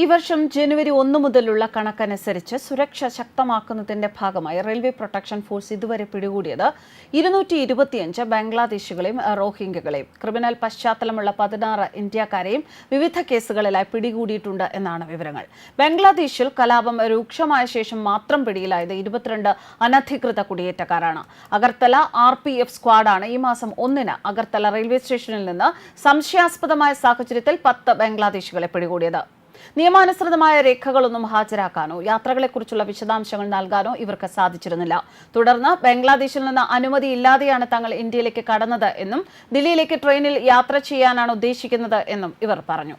ഈ വർഷം ജനുവരി ഒന്ന് മുതലുള്ള കണക്കനുസരിച്ച് സുരക്ഷ ശക്തമാക്കുന്നതിന്റെ ഭാഗമായി റെയിൽവേ പ്രൊട്ടക്ഷൻ ഫോഴ്സ് ഇതുവരെ പിടികൂടിയത് ഇരുന്നൂറ്റി ഇരുപത്തിയഞ്ച് ബംഗ്ലാദേശികളെയും റോഹിംഗ്യകളെയും. ക്രിമിനൽ പശ്ചാത്തലമുള്ള പതിനാറ് ഇന്ത്യക്കാരെയും വിവിധ കേസുകളിലായി പിടികൂടിയിട്ടുണ്ട് എന്നാണ് വിവരങ്ങൾ. ബംഗ്ലാദേശിൽ കലാപം രൂക്ഷമായ ശേഷം മാത്രം പിടിയിലായത് ഇരുപത്തിരണ്ട് അനധികൃത കുടിയേറ്റക്കാരാണ്. അഗർത്തല ആർ പി എഫ് സ്ക്വാഡാണ് ഈ മാസം ഒന്നിന് അഗർത്തല റെയിൽവേ സ്റ്റേഷനിൽ നിന്ന് സംശയാസ്പദമായ സാഹചര്യത്തിൽ പത്ത് ബംഗ്ലാദേശികളെ പിടികൂടിയത്. നിയമാനുസൃതമായ രേഖകളൊന്നും ഹാജരാക്കാനോ യാത്രകളെക്കുറിച്ചുള്ള വിശദാംശങ്ങൾ നൽകാനോ ഇവർക്ക് സാധിച്ചിരുന്നില്ല. തുടർന്ന് ബംഗ്ലാദേശിൽ നിന്ന് അനുമതിയില്ലാതെയാണ് തങ്ങൾ ഇന്ത്യയിലേക്ക് കടന്നത് എന്നും ദില്ലിയിലേക്ക് ട്രെയിനിൽ യാത്ര ചെയ്യാനാണ് ഉദ്ദേശിക്കുന്നത് എന്നും ഇവർ പറഞ്ഞു.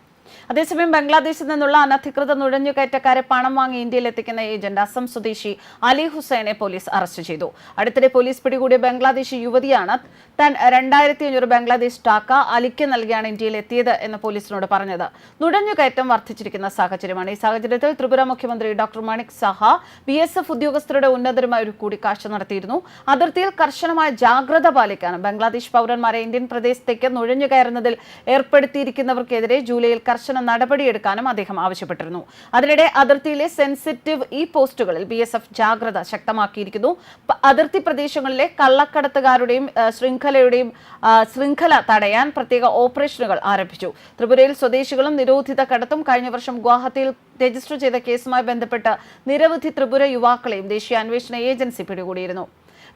അതേസമയം ബംഗ്ലാദേശിൽ നിന്നുള്ള അനധികൃത നുഴഞ്ഞുകയറ്റക്കാരെ പണം വാങ്ങി ഇന്ത്യയിൽ എത്തിക്കുന്ന ഏജന്റ് അസം സ്വദേശി അലി ഹുസൈനെ പോലീസ് അറസ്റ്റ് ചെയ്തു. അടുത്തിടെ പോലീസ് പിടികൂടിയ ബംഗ്ലാദേശി യുവതിയാണ് താൻ രണ്ടായിരത്തി അഞ്ഞൂറ് ബംഗ്ലാദേശ് ടാക്ക അലിക്ക് നൽകിയാണ് ഇന്ത്യയിൽ എത്തിയത് എന്ന് പോലീസിനോട് പറഞ്ഞത്. നുഴഞ്ഞുകയറ്റം വർദ്ധിച്ചിരിക്കുന്ന സാഹചര്യമാണ്. ഈ സാഹചര്യത്തിൽ ത്രിപുര മുഖ്യമന്ത്രി ഡോക്ടർ മണിക് സഹ ബി എസ് എഫ് ഉദ്യോഗസ്ഥരുടെ ഉന്നതരുമായി ഒരു കൂടിക്കാഴ്ച നടത്തിയിരുന്നു. അതിർത്തിയിൽ കർശനമായ ജാഗ്രത പാലിക്കാൻ ബംഗ്ലാദേശ് പൗരന്മാരെ ഇന്ത്യൻ പ്രദേശത്തേക്ക് നുഴഞ്ഞുകയറുന്നതിൽ ഏർപ്പെടുത്തിയിരിക്കുന്നവർക്കെതിരെ ജൂലൈയിൽ കർശന നടപടിയെടുക്കാനും അദ്ദേഹം ആവശ്യപ്പെട്ടിരുന്നു. അതിനിടെ അതിർത്തിയിലെ സെൻസിറ്റീവ് ഈ പോസ്റ്റുകളിൽ ബി എസ് എഫ് ജാഗ്രത ശക്തമാക്കിയിരിക്കുന്നു. അതിർത്തി പ്രദേശങ്ങളിലെ കള്ളക്കടത്തുകാരുടെയും ശൃംഖലയുടെയും ശൃംഖല തടയാൻ പ്രത്യേക ഓപ്പറേഷനുകൾ ആരംഭിച്ചു. ത്രിപുരയിൽ സ്വദേശികളും നിരോധിത കടത്തും കഴിഞ്ഞ വർഷം ഗുവാഹത്തിയിൽ രജിസ്റ്റർ ചെയ്ത കേസുമായി ബന്ധപ്പെട്ട് നിരവധി ത്രിപുര യുവാക്കളെയും ദേശീയ അന്വേഷണ ഏജൻസി പിടികൂടിയിരുന്നു.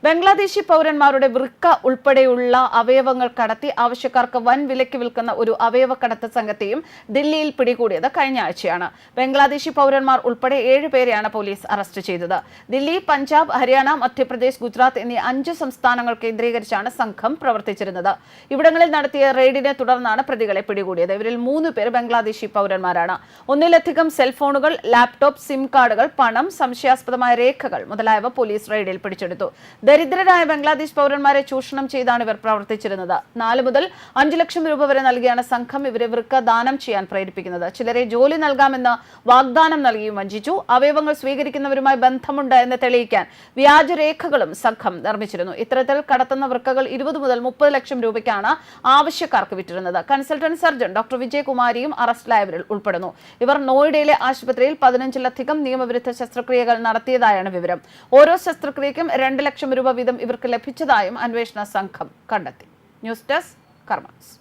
ബംഗ്ലാദേശി പൗരന്മാരുടെ വൃക്ക ഉൾപ്പെടെയുള്ള അവയവങ്ങൾ കടത്തി ആവശ്യക്കാർക്ക് വൻ വിലയ്ക്ക് വിൽക്കുന്ന ഒരു അവയവ കടത്ത് സംഘത്തെയും ദില്ലിയിൽ പിടികൂടിയത് കഴിഞ്ഞ ആഴ്ചയാണ്. ബംഗ്ലാദേശി പൗരന്മാർ ഉൾപ്പെടെ ഏഴ് പേരെയാണ് പോലീസ് അറസ്റ്റ് ചെയ്തത്. ദില്ലി പഞ്ചാബ് ഹരിയാന മധ്യപ്രദേശ് ഗുജറാത്ത് എന്നീ അഞ്ച് സംസ്ഥാനങ്ങൾ കേന്ദ്രീകരിച്ചാണ് സംഘം പ്രവർത്തിച്ചിരുന്നത്. ഇവിടങ്ങളിൽ നടത്തിയ റെയ്ഡിനെ തുടർന്നാണ് പ്രതികളെ പിടികൂടിയത്. ഇവരിൽ മൂന്ന് പേർ ബംഗ്ലാദേശി പൗരന്മാരാണ്. ഒന്നിലധികം സെൽഫോണുകൾ ലാപ്ടോപ്പ് സിം കാർഡുകൾ പണം സംശയാസ്പദമായ രേഖകൾ മുതലായവ പോലീസ് റെയ്ഡിൽ പിടിച്ചെടുത്തു. ദരിദ്രരായ ബംഗ്ലാദേശ് പൗരന്മാരെ ചൂഷണം ചെയ്താണ് ഇവർ പ്രവർത്തിച്ചിരുന്നത്. നാല് മുതൽ അഞ്ചു ലക്ഷം രൂപ വരെ നൽകിയാണ് സംഘം ഇവരെ വൃക്ക ദാനം ചെയ്യാൻ പ്രേരിപ്പിക്കുന്നത്. ചിലരെ ജോലി നൽകാമെന്ന് വാഗ്ദാനം നൽകിയും വഞ്ചിച്ചു. അവയവങ്ങൾ സ്വീകരിക്കുന്നവരുമായി ബന്ധമുണ്ട് എന്ന് തെളിയിക്കാൻ വ്യാജരേഖകളും സംഘം നിർമ്മിച്ചിരുന്നു. ഇത്തരത്തിൽ കടത്തുന്ന വൃക്കകൾ ഇരുപത് മുതൽ മുപ്പത് ലക്ഷം രൂപയ്ക്കാണ് ആവശ്യക്കാർക്ക് വിറ്റിരുന്നത്. കൺസൾട്ടന്റ് സർജൻ ഡോക്ടർ വിജയകുമാരിയും അറസ്റ്റിലായവരിൽ ഉൾപ്പെടുന്നു. ഇവർ നോയിഡയിലെ ആശുപത്രിയിൽ പതിനഞ്ചിലധികം നിയമവിരുദ്ധ ശസ്ത്രക്രിയകൾ നടത്തിയതായാണ് വിവരം. ഓരോ ശസ്ത്രക്രിയക്കും രണ്ട് ലക്ഷം രൂപ വീതം ഇവർക്ക് ലഭിച്ചതായും അന്വേഷണ സംഘം കണ്ടെത്തി. News desk കർമ്മസ്